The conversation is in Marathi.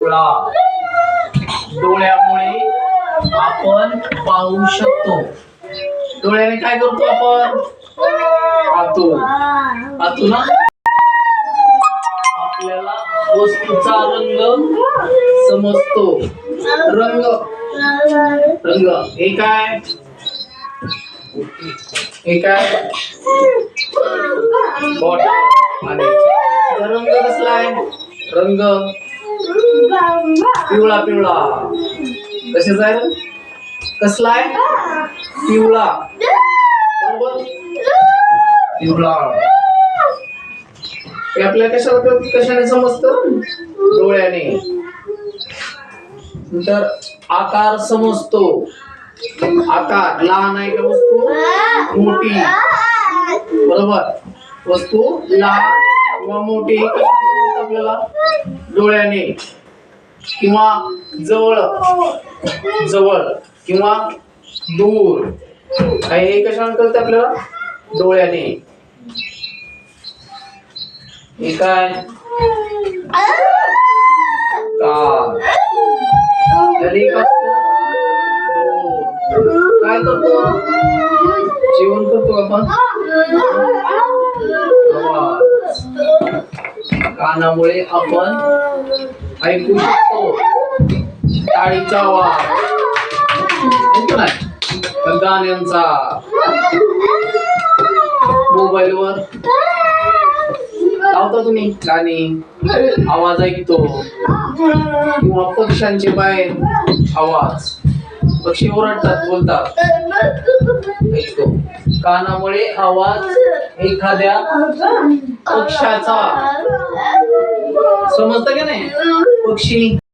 डोळा डोळ्यामुळे आपण पाहू शकतो. डोळ्याने काय करतो आपण? पाहतो. पाहतो ना? आपल्याला वस्तूचा रंग समजतो. रंग. रंग. हे काय? हे काय? बॉटल. रंग कसला आहे? रंग. पिवळा पिवळा. कशाचा आहे कसला आहे? पिवळा. बरोबर? पिवळा. हे आपल्याला कशाला कशाने समजतं? डोळ्याने. नंतर आकार समजतो. आकार लहान आहे का वस्तू? मोठी. बरोबर? वस्तू लहान किंवा मोठी? आपल्याला डोळ्याने किंवा जवळ जवळ किंवा दूर. आणि हे कशाने कळतं आपल्याला? डोळ्याने. हे काय? काय करतो? जेवण करतो आपण? कानामुळे आपण ऐकू शकतो. टाळीचा आवाज ऐकू नाही? गाण्यांचा मोबाईल वर लावता तुम्ही गाणी? आवाज ऐकतो. किंवा पक्ष्यांचे बाहेर आवाज. पक्षी ओरडतात बोलतात. ऐकतो कानामुळे आवाज एखाद्या पक्षाचा. समजतं का नाही? पक्षी.